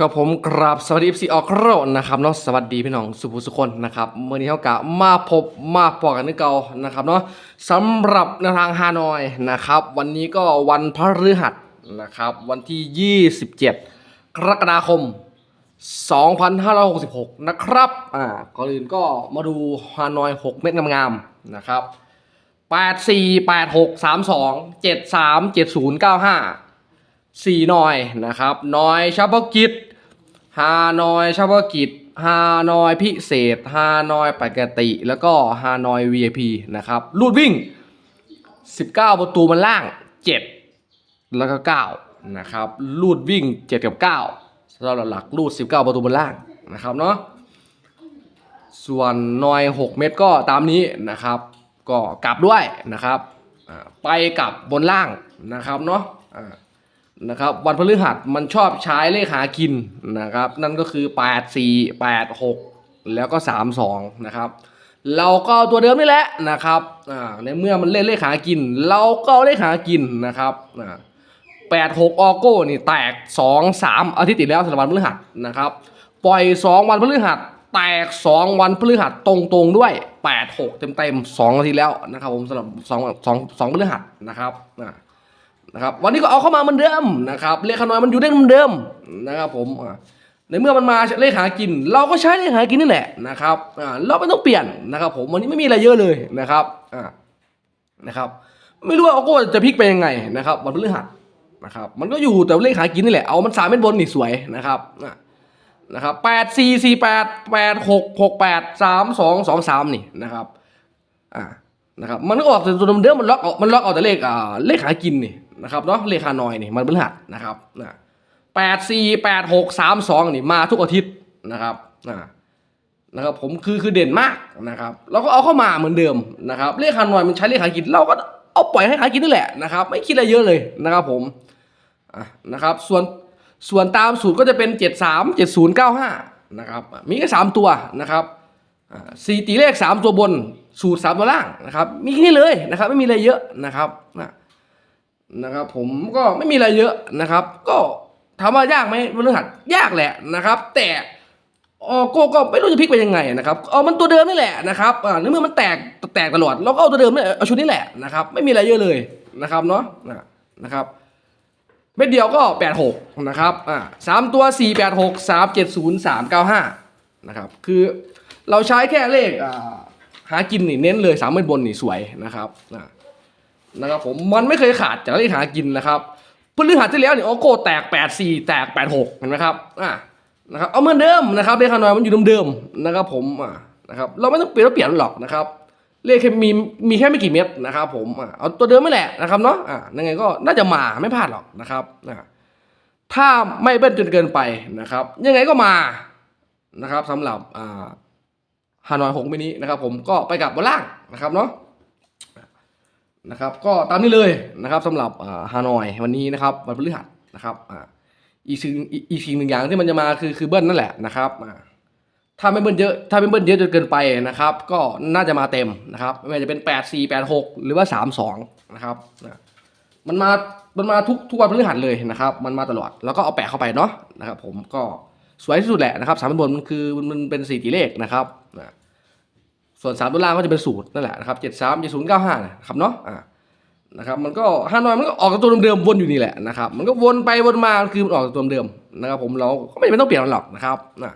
กับผมกราบสวัสดีซีออกโรนะครับเนาะสวัสดีพี่น้องสุภุสุคนนะครับเมื่อนี้เขากะมาพบมาพอกันนึกเก่านะครับเนาะสำหรับแนทางฮานอยนะครับ วันนี้ก็วันพฤหัสนะครับวันที่ 27 กรกฎาคม 2566 นะครับอ่าก่อนอื่นก็มาดูฮานอย 6 เม็ดงามๆนะครับ8 4 8 6 3 2 7 3 7 0 9 5สี่หน่อยนะครับหน่อยเฉพาะกิจ ฮานอยเฉพาะกิจฮานอยพิเศษฮานอยปกติ แล้วก็ฮานอย VIP นะครับลูดวิ่ง 19 ประตูมันล่าง 7 แล้วก็ 9 นะครับลูดวิ่ง 7 กับ 9สำหรับหลักลูด 19 ประตูมันล่างนะครับเนาะส่วนนอย 6 เม็ดก็ตามนี้นะครับ ก็กลับด้วยนะครับไปกลับบนล่างนะครับเนาะ นะครับวันพฤหัสมันชอบใช้เลขหากินนะครับ นั่นก็คือ 8 4 8 6 แล้วก็ 3 2 นะครับ เราก็ตัวเดิมนี่แหละนะครับอ่าในเมื่อมันเล่นเลขหากิน เราก็เลขหากินนะครับอ่าแปดหกออโก้นี่แตก 2 3 อาทิตย์ที่แล้วสำหรับวันพฤหัสนะครับ ปล่อย 2 วันพฤหัสแตก 2 วันพฤหัสตรงๆด้วย 8 6 เต็มๆ2อาทิตย์แล้วนะครับผมสำหรับ2 2 2พฤหัสนะครับอ่า นะครับวันนี้ก็เอาเข้ามาเหมือนเดิมนะครับเลขน้อยมันอยู่ได้เหมือนเดิมนะครับผมในเมื่อมันมาเลขหากิน เราก็ใช้เลขหากินนี่แหละนะครับอ่าเราไม่ต้องเปลี่ยนนะครับผมวันนี้ไม่มีอะไรเยอะเลยนะครับอ่านะครับ ไม่รู้ว่าโอโก้จะพลิกไปยังไงนะครับวันพฤหัสนะครับมันก็อยู่แต่เลขหากินนี่แหละเอามันสามเม็ดบนนี่สวยนะครับอ่านะครับแปดสี่สี่แปดแปดหกหกแปดสามสองสองสามนี่นะครับอ่านะครับมันก็ออกแต่ตัวเดิมมันล็อกออกมันล็อกเอาแต่เลขอ่าเลขหากินนี่ นะครับเนาะเลขาน้อยนี่มันเป็นหัสนะครับนะแปดสี่แปดหกสามสองนี่มาทุกอาทิตย์นะครับนะนะครับผมคือคือเด่นมากนะครับเราก็เอาเข้ามาเหมือนเดิมนะครับเลขาน้อยมันใช้เลขหากินเราก็เอาปล่อยให้หากินนี่แหละนะครับ ไม่คิดอะไรเยอะเลยนะครับผมอะนะครับส่วนส่วนตามสูตรก็จะเป็นเจ็ดสามเจ็ดศูนย์เก้าห้านะครับมีแค่สามตัวนะครับอ่าสี่ตีเลขสามตัวบนสูตรสามตัวล่างนะครับมีแค่นี้เลยนะครับไม่มีอะไรเยอะนะครับนะ นะครับ ผมก็ไม่มีอะไรเยอะนะครับ ก็ถามว่ายากไหมพฤหัสยากแหละนะครับ แต่ออโก้ก็ไม่รู้จะพลิกไปยังไงนะครับเอามันตัวเดิมนี่แหละนะครับอ่าในเมื่อมันแตกแตกตลอดเราก็เอาตัวเดิมนี่เอาชุดนี้แหละนะครับ ไม่มีอะไรเยอะเลยนะครับเนาะนะนะครับเม็ดเดียวก็แปดหกนะครับอ่าสามตัวสี่แปดหกสามเจ็ดศูนย์สามเก้าห้านะครับ คือเราใช้แค่เลขอ่าหากินนี่เน้นเลยสามเม็ดบนนี่สวยนะครับอ่า นะครับผมมันไม่เคยขาดจากเลขหากินนะครับพฤหัสที่แล้วเนี่ยโอโก้แตกแปดสี่แตกแปดหกเห็นไหมครับอ่านะครับเอาเหมือนเดิมนะครับเลขฮานอยมันอยู่เดิมๆนะครับผมอ่านะครับเราไม่ต้องเปลี่ยนเราเปลี่ยนหรอกนะครับเลขแค่มีมีแค่ไม่กี่เม็ดนะครับผมอะเอาตัวเดิมไม่แหละนะครับเนาะอะยังไงก็น่าจะมาไม่พลาดหรอกนะครับอะถ้าไม่เบิ้ลจนเกินไปนะครับ ยังไงก็มานะครับสำหรับอ่าฮานอยหกมินินะครับ ผมก็ไปกับบนล่างนะครับเนาะ นะครับก็ตามนี้เลยนะครับสำหรับฮานอยวันนี้นะครับวันพฤหัสนะครับอีกสิ่งอีกสิ่งหนึ่งอย่างที่มันจะมาคือคือเบิ้ลนั่นแหละนะครับถ้าไม่เบิ้ลเยอะถ้าไม่เบิ้ลเยอะจนเกินไปนะครับ ก็น่าจะมาเต็มนะครับไม่ว่าจะเป็น 8 4 8 6 หรือว่า 3 2นะครับมันมามันมาทุกทุกวันพฤหัสเลยนะครับ มันมาตลอดแล้วก็เอาแปะเข้าไปเนาะนะครับ ผมก็สวยที่สุดแหละนะครับสามบนมันคือมันเป็นสี่ตีเลขนะครับ ส่วนสามตัวล่างก็จะเป็นสูตรนั่นแหละนะครับเจ็ดสามเจ็ดศูนย์เก้าห้านะครับเนาะอ่านะครับมันก็ห้าน้อยมันก็ออกจากตัวเดิมๆวนอยู่นี่แหละนะครับมันก็วนไปวนมาคือมันออกจากตัวเดิมนะครับผมเราก็ไม่จำเป็นต้องเปลี่ยนมันหรอกนะครับนะ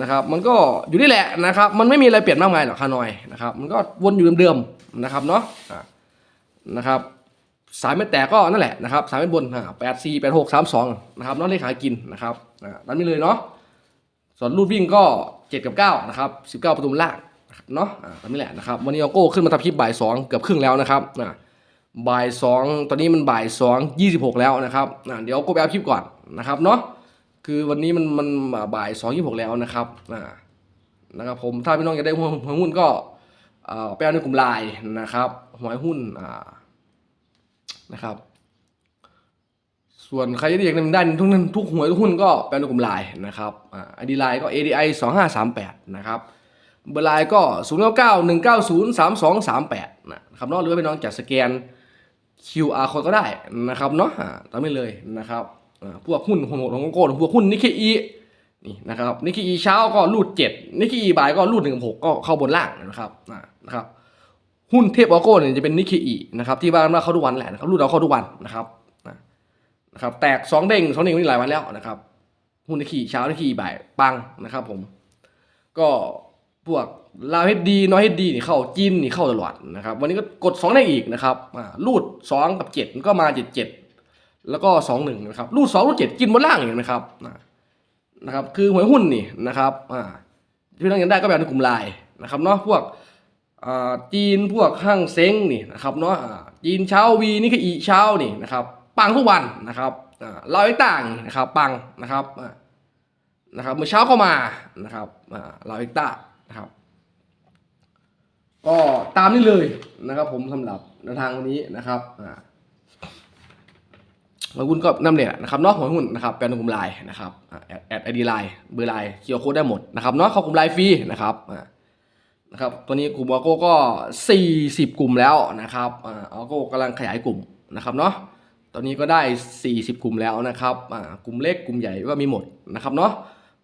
นะครับมันก็อยู่นี่แหละนะครับมันไม่มีอะไรเปลี่ยนมากมายหรอกฮานอยนะครับมันก็วนอยู่เดิมๆนะครับเนาะนะครับสายไม่แตกก็นั่นแหละนะครับสายไม่บนอ่าแปดสี่แปดหกสามสองนะครับน้องเลขหากินนะครับอ่านั้นไม่เลยเนาะส่วนรูดวิ่งก็เจ็ดกับเก้านะครับสิบเก้าประตูล่าง เนาะอ่าตามนี้แหละนะครับวันนี้เอาโก้ขึ้นมาทำคลิปบ่ายสองเกือบครึ่งแล้วนะครับอ่าบ่ายสองตอนนี้มันบ่ายสองยี่สิบหกแล้วนะครับอ่าเดี๋ยวโก้ไปเอาคลิปก่อนนะครับเนาะคือวันนี้มันมันบ่ายสองยี่หกแล้วนะครับอ่านะครับผมถ้าพี่น้องอยากได้หวยหวยหุ้นก็อ่าไปเอาในกลุ่มไลน์นะครับหวยหุ้นอ่านะครับ ส่วนใครที่อยากได้ได้ทุกนั้นทุกหวยทุกหุ้นก็ไปเอาในกลุ่มไลน์นะครับอ่าไอดีไลน์ก็ ADI สองห้าสามแปดนะครับ เบอร์ไลน์ก็ศูนย์เก้าเก้าหนึ่งเก้าศูนย์สามสองสามแปดนะครับเนาะหรือว่าพี่น้องจะสแกน QR code ก็ได้นะครับเนาะตามนี้เลยนะครับอ่าพวกหุ้นของโก้พวกหุ้นนิเคอีนี่นะครับนิเคอีเช้าก็รูดเจ็ดนิเคอีบ่ายก็รูดหนึ่งหกก็เข้าบนล่างนะครับอ่านะครับหุ้นเทพออโก้เนี่ยจะเป็นนิเคอีนะครับที่ว่านว่าเข้าทุกวันแหละนะครับรูดเอาเข้าทุกวันนะครับอ่านะครับแตกสองเด้งสองเด้งนี่หลายวันแล้วนะครับหุ้นนิเคอีเช้านิเคอีบ่ายปังนะครับผมก็ พวกลาวเฮดดีน้อยเฮดดีนี่เข้าจีนนี่เข้าตลอดนะครับ วันนี้ก็กดสองได้อีกนะครับอ่ารูดสองกับเจ็ดก็มาเจ็ดเจ็ดแล้วก็สองหนึ่งนะครับรูดสองรูดเจ็ดกินบนล่างเห็นไหมครับนะครับ คือหวยหุ้นนี่นะครับอ่าพี่น้องยังได้ก็แบบในกลุ่มไลน์นะครับเนาะพวกจีนพวกห้างเซ้งนี่นะครับเนาะจีนเช้าวีนี่คืออีเช้านี่นะครับปังทุกวันนะครับอ่าเราไอ้ต่างนะครับปังนะครับนะครับเมื่อเช้าเข้ามานะครับอ่าลาวิกต้าง นะครับก็ตามนี้เลยนะครับ ผมสำหรับแนวทางวันนี้นะครับอ่าหัวหุ้นก็นำเนี่ยนะครับเนาะหัวหุ้นนะครับเป็นกลุ่มไลน์นะครับแอดแอดไอดีไลน์เบอร์ไลน์เคียวโค้ดได้หมดนะครับเนาะเข้ากลุ่มไลน์ฟรีนะครับนะครับตัวนี้กลุ่มออโก้ก็ 40 กลุ่มแล้วนะครับออโก้กำลังขยายกลุ่มนะครับเนาะตอนนี้ก็ได้ 40 กลุ่มแล้วนะครับกลุ่มเล็กกลุ่มใหญ่ก็มีหมดนะครับเนาะ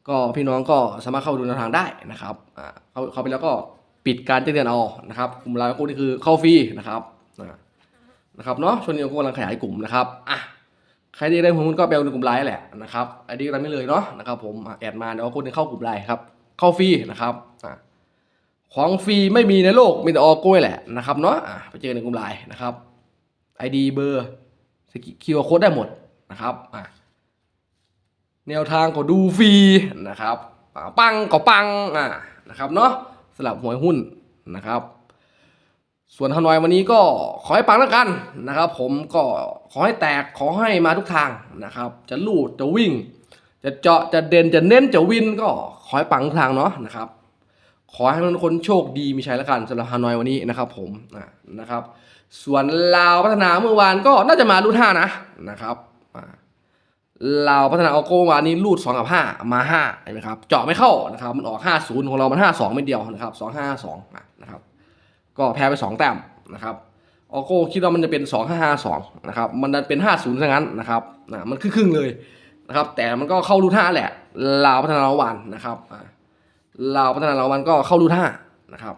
ก็พี่น้องก็สามารถเข้าดูแนวทางได้นะครับอ่าเข้าเข้าไปแล้วก็ปิดการแจ้งเตือนเอานะครับกลุ่มไลน์ก็นี่คือเข้าฟรีนะครับนะครับเนาะช่วงนี้เราก็กำลังขยายกลุ่มนะครับอะใครที่ได้หุ้นก็ไปเอาในกลุ่มไลน์แหละนะครับไอดีกันไม่เลยเนาะนะครับผมแอดมาเดี๋ยวคนนึงเข้ากลุ่มไลน์ครับเข้าฟรีนะครับอ่าของฟรีไม่มีในโลกมีแต่ออกกล้วยแหละนะครับเนาะไปเจอในกลุ่มไลน์นะครับ ID เบอร์สกิคิวโค้ดได้หมดนะครับอะ แนวทางก็ดูฟรีนะครับปังก็ปังอะนะครับเนาะสลับหวยหุ้นนะครับ ส่วนฮานอยวันนี้ก็ขอให้ปังแล้วกันนะครับ ผมก็ขอให้แตกขอให้มาทุกทางนะครับ จะลูดจะวิ่ง จะเจาะจะเด่นจะเน้นจะวินก็ขอให้ปังทุกทางเนาะนะครับ ขอให้ทุกคนโชคดีมีชัยแล้วกันสำหรับฮานอยวันนี้นะครับ ผมอะนะครับ ส่วนลาวพัฒนาเมื่อวานก็น่าจะมารูดห้านะนะครับอ่า ลาพัฒนาออโก้วานนี้รูดสองกับห้ามาห้าเห็นไหมครับเจาะไม่เข้านะครับมันออกห้าศูนย์ของเรามันห้าสองไม่เดียวนะครับสองห้าสองนะครับก็แพ้ไปสองแต้มนะครับออโก้คิดว่ามันจะเป็นสองห้าห้าสองนะครับมันดันเป็นห้าศูนย์ซะงั้นนะครับนะมันครึ่งๆเลยนะครับแต่มันก็เข้ารูดห้าแหละลาวพัฒนาละวันนะครับอ่าลาวพัฒนาละวันก็เข้ารูดห้านะครับ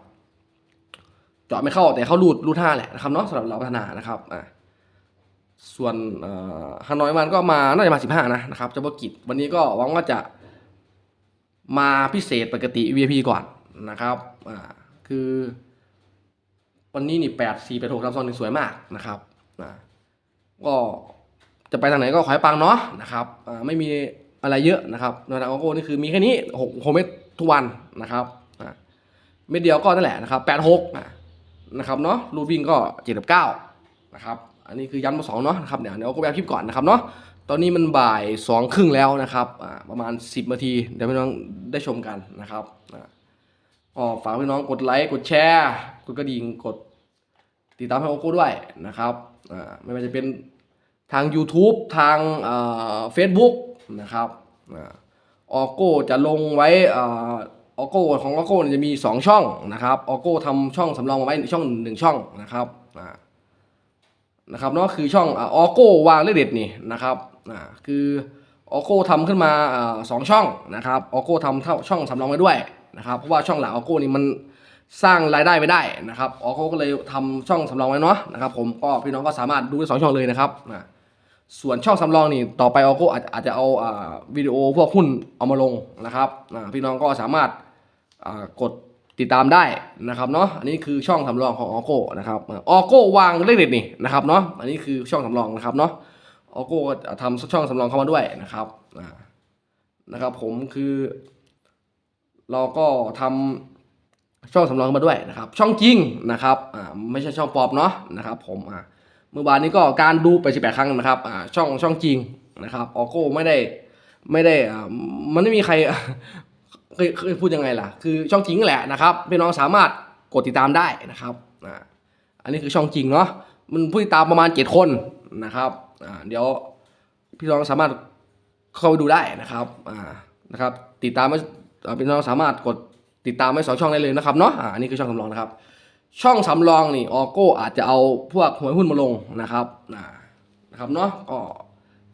เจาะไม่เข้าแต่เข้ารูดรูดห้าแหละนะครับเนาะสำหรับเราพัฒนานะครับอ่า ส่วนฮานอยมันก็มาน่าจะมาสิบห้านะนะครับเฉพาะกิจวันนี้ก็หวังว่าจะมาพิเศษปกติ VIP ก่อนนะครับอ่าคือวันนี้นี่แปดสี่แปดหกสามสองนี่สวยมากนะครับอ่าก็จะไปทางไหนก็ขอให้ปังเนาะนะครับอ่าไม่มีอะไรเยอะนะครับนทางของโก้นี่คือมีแค่นี้หกหกเม็ดทุกวันนะครับอ่าเม็ดเดียวก็นั่นแหละนะครับแปดหกนะครับเนาะรูวิ่งก็เจ็ดกับเก้านะครับ อันนี้คือยันมาสองเนาะนะครับเดี๋ยวเดี๋ยวก็แบบคลิปก่อนนะครับเนาะตอนนี้มันบ่ายสองครึ่งแล้วนะครับประมาณสิบนาทีเดี๋ยวพี่น้องได้ชมกันนะครับอ่าฝากพี่น้องกดไลค์กดแชร์กดกระดิ่งกดติดตามให้โอโก้ด้วยนะครับอ่าไม่ว่าจะเป็นทาง YouTube ทางเฟซบุ๊กนะครับออโก้จะลงไว้ออโก้ของออโก้จะมี 2 ช่องนะครับออโก้ทำช่องสำรองมาไว้ช่องหนึ่งช่องนะครับอ่า นะครับเนาะคือช่องออโก้วางเลเด็ดนี่นะครับอ่าคือออโก้ทำขึ้นมาอ่าสองช่องนะครับออโก้ทำเท่าช่องสำรองไว้ด้วยนะครับเพราะว่าช่องหลักออโก้นี่มันสร้างรายได้ไม่ได้นะครับออเขาก็เลยทำช่องสำรองไว้เนาะนะครับผมก็พี่น้องก็สามารถดูได้สองช่องเลยนะครับนะส่วนช่องสำรองนี่ต่อไปออโก้อาจอาจจะเอาอ่าวิดีโอพวกหุ้นเอามาลงนะครับนะพี่น้องก็สามารถอ่ากด ติดตามได้นะครับเนาะอันนี้คือช่องสำรองของออโก้นะครับออโก้วางเลขเด็ดนี่นะครับเนาะอันนี้คือช่องสำรองนะครับเนาะออโก้ทำช่องสำรองเข้ามาด้วยนะครับนะครับ ผมคือ เราก็ทำช่องสำรองมาด้วยนะครับ ช่องจริงนะครับอ่าไม่ใช่ช่องปลอมเนาะนะครับ ผมอ่าเมื่อวานนี้ก็การดูไป18ครั้งนะครับอ่าช่องช่องจริงนะครับออโก้ไม่ได้ไม่ได้อ่ามันไม่มีใคร เคยเคยพูดยังไงล่ะ คือช่องจริงแหละนะครับพี่น้องสามารถกดติดตามได้นะครับอ่าอันนี้คือช่องจริงเนาะมันผู้ติดตามประมาณ7คนนะครับอ่าเดี๋ยวพี่น้องสามารถเข้าไปดูได้นะครับอ่านะครับ ติดตามไม่พี่น้องสามารถกดติดตามไว้สองช่องได้เลยนะครับเนาะอันนี้คือช่องสำรองนะครับ ช่องสำรองนี่ออโก้อาจจะเอาพวกหวยหุ้นมาลงนะครับนะครับเนาะก็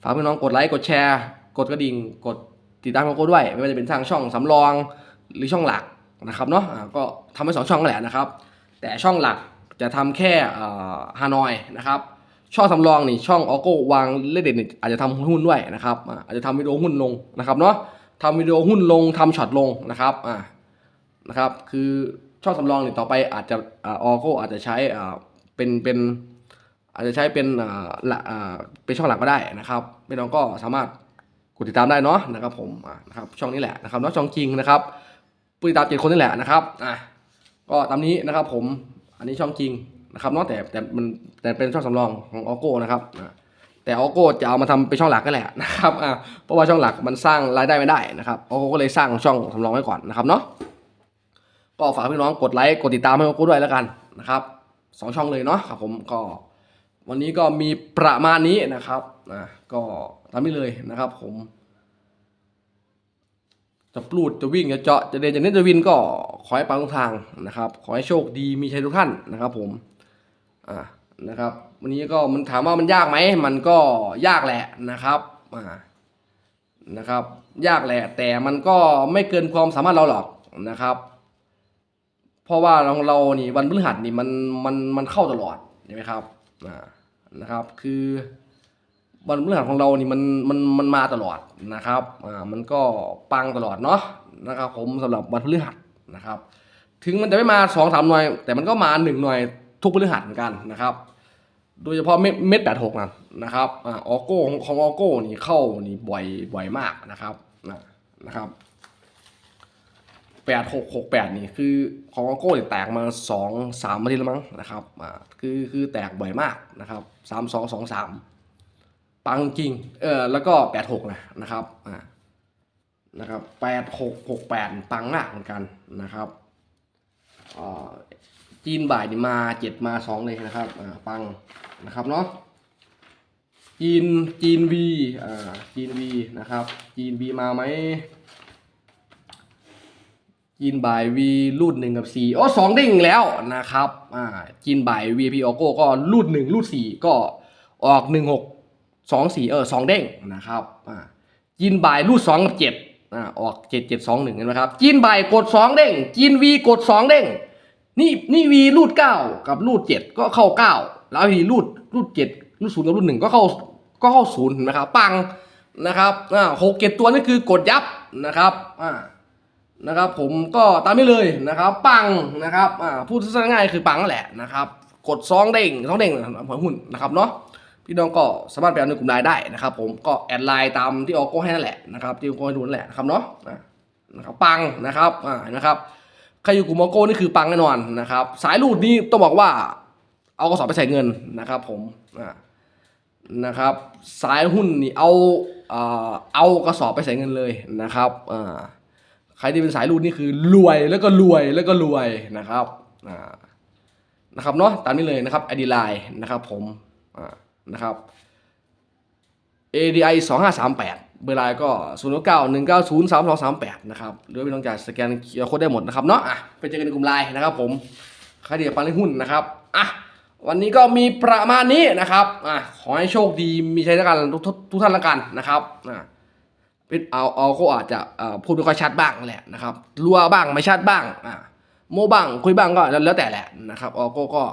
ฝากพี่น้องกดไลค์กดแชร์ กดกระดิ่งกด ติดตามขอโก้ด้วย ไม่ว่าจะเป็นทางช่องสำรองหรือช่องหลักนะครับเนาะก็ทำไปสองช่องแหละนะครับ แต่ช่องหลักจะทำแค่ฮานอยนะครับช่องสำรองนี่ช่องออโก้วางเลเด็ดนี่อาจจะทำหุ้นด้วยนะครับอาจจะทำวิดีโอหุ้นลงนะครับเนาะทำวิดีโอหุ้นลงทำช็อตลงนะครับอ่านะครับคือช่องสำรองนี่ต่อไปอาจจะอออโก้อาจจะใช้อ่าเป็นเป็นอาจจะใช้เป็นอ่าละอ่าเป็นช่องหลักก็ได้นะครับพี่น้องก็สามารถ กดติดตามได้เนาะนะครับผมนะครับช่องนี้แหละนะครับเนาะช่องจริงนะครับผู้ติดตามเจ็ดคนนี่แหละนะครับอะก็ตามนี้นะครับผมอันนี้ช่องจริงนะครับเนาะแต่แต่มันแต่เป็นช่องสำรองของออโก้นะครับอะแต่ออโก้จะเอามาทำเป็นช่องหลักก็แหละนะครับอะเพราะว่าช่องหลักมันสร้างรายได้ไม่ได้นะครับออโก้ก็เลยสร้างช่องสำรองไว้ก่อนนะครับเนาะก็ฝากพี่น้องกดไลค์กดติดตามให้ออโก้ด้วยแล้วกันนะครับสองช่องเลยเนาะครับผมก็ วันนี้ก็มีประมาณนี้นะครับนะก็ตามนี้เลยนะครับ ผม จะปลูดจะวิ่งจะเจาะจะเดินจะเน้นจะวินก็ขอให้ปังทุกทางนะครับ ขอให้โชคดีมีชัยทุกท่านนะครับ ผมอ่านะครับ วันนี้ก็มันถามว่ามันยากไหมมันก็ยากแหละนะครับอ่านะครับ ยากแหละ แต่มันก็ไม่เกินความสามารถเราหรอกนะครับ เพราะว่าเราเรานี่วันพฤหัสนี่มันมันมันเข้าตลอดใช่ไหมครับ นะครับ คือวันพฤหัสของเรานี่มันมันมันมาตลอดนะครับอ่ามันก็ปังตลอดเนาะนะครับ ผมสำหรับวันพฤหัสนะครับ ถึงมันจะไม่มาสองสามหน่วย แต่มันก็มาหนึ่งหน่วยทุกพฤหัสเหมือนกันนะครับ โดยเฉพาะเม็ดเม็ดแปดหกนะนะครับอ่าออโก้ของออโก้นี่เข้านี่บ่อยบ่อยมากนะครับนะครับ แปดหกหกแปดนี่คือของออโก้เนี่ยแตกมาสองสามอาทิตย์แล้วมั้งนะครับอ่าคือคือแตกบ่อยมากนะครับสามสองสองสามปังจริงเออแล้วก็แปดหกนะนะครับอ่านะครับแปดหกหกแปดปังมากเหมือนกันนะครับอ่าจีนบ่ายนี่มาเจ็ดมาสองเลยนะครับอ่าปังนะครับเนาะจีนจีนวีอ่าจีนวีนะครับจีนวีมาไหม จีนบ่ายวีรูดหนึ่งกับสี่โอ้สองเด้งแล้วนะครับอ่าจีนบ่าย VIP ออโก้ก็รูดหนึ่งรูดสี่ก็ออกหนึ่งหกสองสี่เออสองเด้งนะครับอ่าจีนบ่ายรูดสองกับเจ็ดอ่าออกเจ็ดเจ็ดสองหนึ่งเห็นไหมครับจีนบ่ายกดสองเด้งจีนวีกดสองเด้งนี่นี่วีรูดเก้ากับรูดเจ็ดก็เข้าเก้าแล้ววีรูดรูดเจ็ดรูดศูนย์กับรูดหนึ่งก็เข้าก็เข้าศูนย์เห็นไหมครับปังนะครับอ่าหกเจ็ดตัวนี่คือกดยับนะครับอ่า นะครับ ผมก็ตามนี้เลยนะครับ ปังนะครับอ่าพูดสั้นง่ายๆคือปังแหละนะครับ กดซองเด้งซองเด้งของหุ้นนะครับเนาะพี่น้องก็สามารถไปเอาในกลุ่มไลน์ได้นะครับ ผมก็แอดไลน์ตามที่ออกโก้ให้นั่นแหละนะครับที่ออกโก้ให้ดูนั่นแหละนะครับเนาะนะครับปังนะครับอ่านะครับใครอยู่กลุ่มออโก้นี่คือปังแน่นอนนะครับ สายรูดนี่ต้องบอกว่า เอากระสอบไปใส่เงินนะครับ ผมอ่านะครับ สายหุ้นนี่เอาเออเอากระสอบไปใส่เงินเลยนะครับอ่า ครที่เป็นสายรูดนี่คือรวยแล้วก็รวยแล้วก็รวยนะครับอ่านะครับเนาะตามนี้เลยนะครับไอดีไลน์นะครับผมอ่านะครับ ADI 2538 เบอร์ไลน์ก็ 0 9 1 9 0 3 2 3 8 นะครับหรือว่าพี่น้องจ่ายสแกนเคอร์โค้ดได้หมดนะครับเนาะอะไปเจอกันในกลุ่มไลน์นะครับผมใครที่อยากปันในหุ้นนะครับอะวันนี้ก็มีประมาณนี้นะครับอะขอให้โชคดีมีชัยแล้วกันทุกทุกทุกท่านแล้วกันนะครับอะ เป็นเอาเอาก็อาจจะพูดไม่ค่อยชัดบ้างแหละนะครับรัวบ้างไม่ชัดบ้างอ่าโมบ้างคุยบ้างก็แล้วแต่แหละนะครับออโก้ก็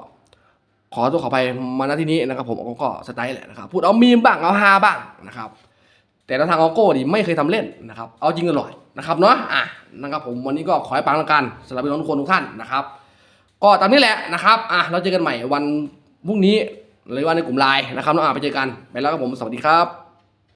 ขอตัวขอไปมาณที่นี้นะครับ ผมออโก้ก็สไตล์แหละนะครับพูดเอามีมบ้างเอาฮาบ้างนะครับ แต่ทางออโก้นี่ไม่เคยทำเล่นนะครับ เอาจริงอร่อยนะครับเนาะอะนะครับผมวันนี้ก็ขอให้ปังละกันสำหรับพี่น้องทุกคนทุกท่านนะครับ ก็ตามนี้แหละนะครับอะเราเจอกันใหม่วันพรุ่งนี้หรือวันในกลุ่มไลน์นะครับน้องอะไปเจอกันไปแล้วครับผมสวัสดีครับ